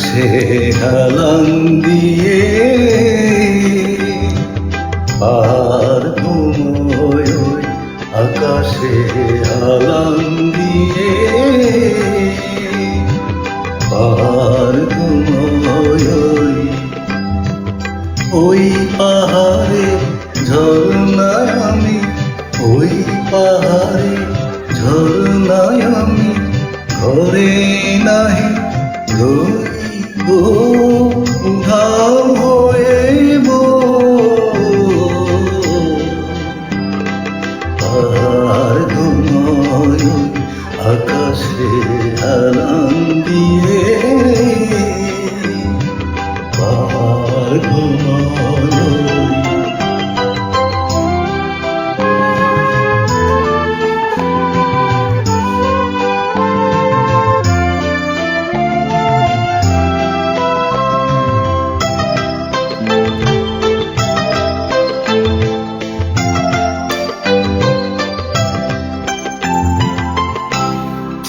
হেলান দিয়ে আর আকাশে হালান দিয়ে আর ওই পাহাড়ে ঝর্ণায় আমি, ওই পাহাড়ে ঝর্ণায় আমি, ঘরে নাহি রইব ধাম হইব আর ঘুমোয় আকাশে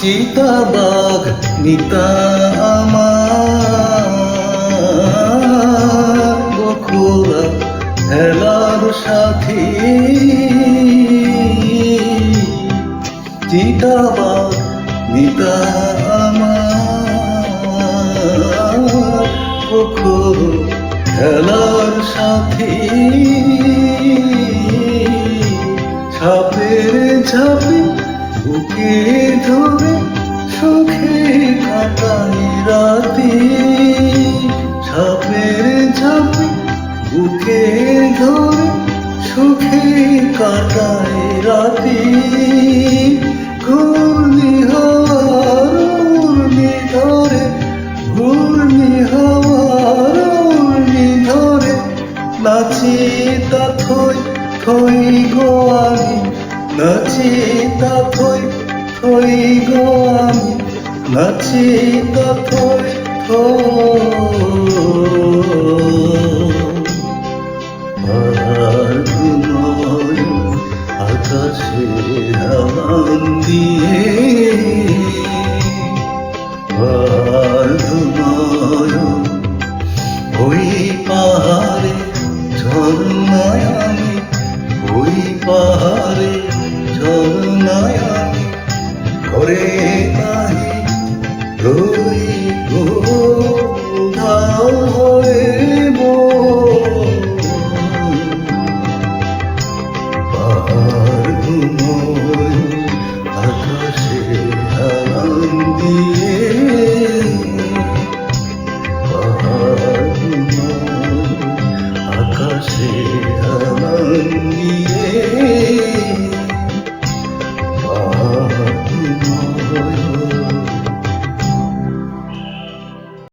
চিতাবাঘ নিতা আমার বকুলা হেলার সাথী। চিতাবাঘ নিতা আমার বকুল খেলার সাথী। ছাপের ঝাপে বুকে ধরে সুখে কাটাই রাতে। ছাপের ঝাপে বুকে ধরে সুখে কাটাই রাতে। ঘূর্ণি হওয়ার উর্মি ধরে, ঘূর্ণি হওয়ার উর্মি ধরে। নাচি তা থই থই গো নাচি তা থই গো আমি নাচি তা থই। আর আকাশে হাওয়ান দিয়ে আর ওই পাহাড়ে ঝর্ণায় ঝর্ণায় আমি ঘরে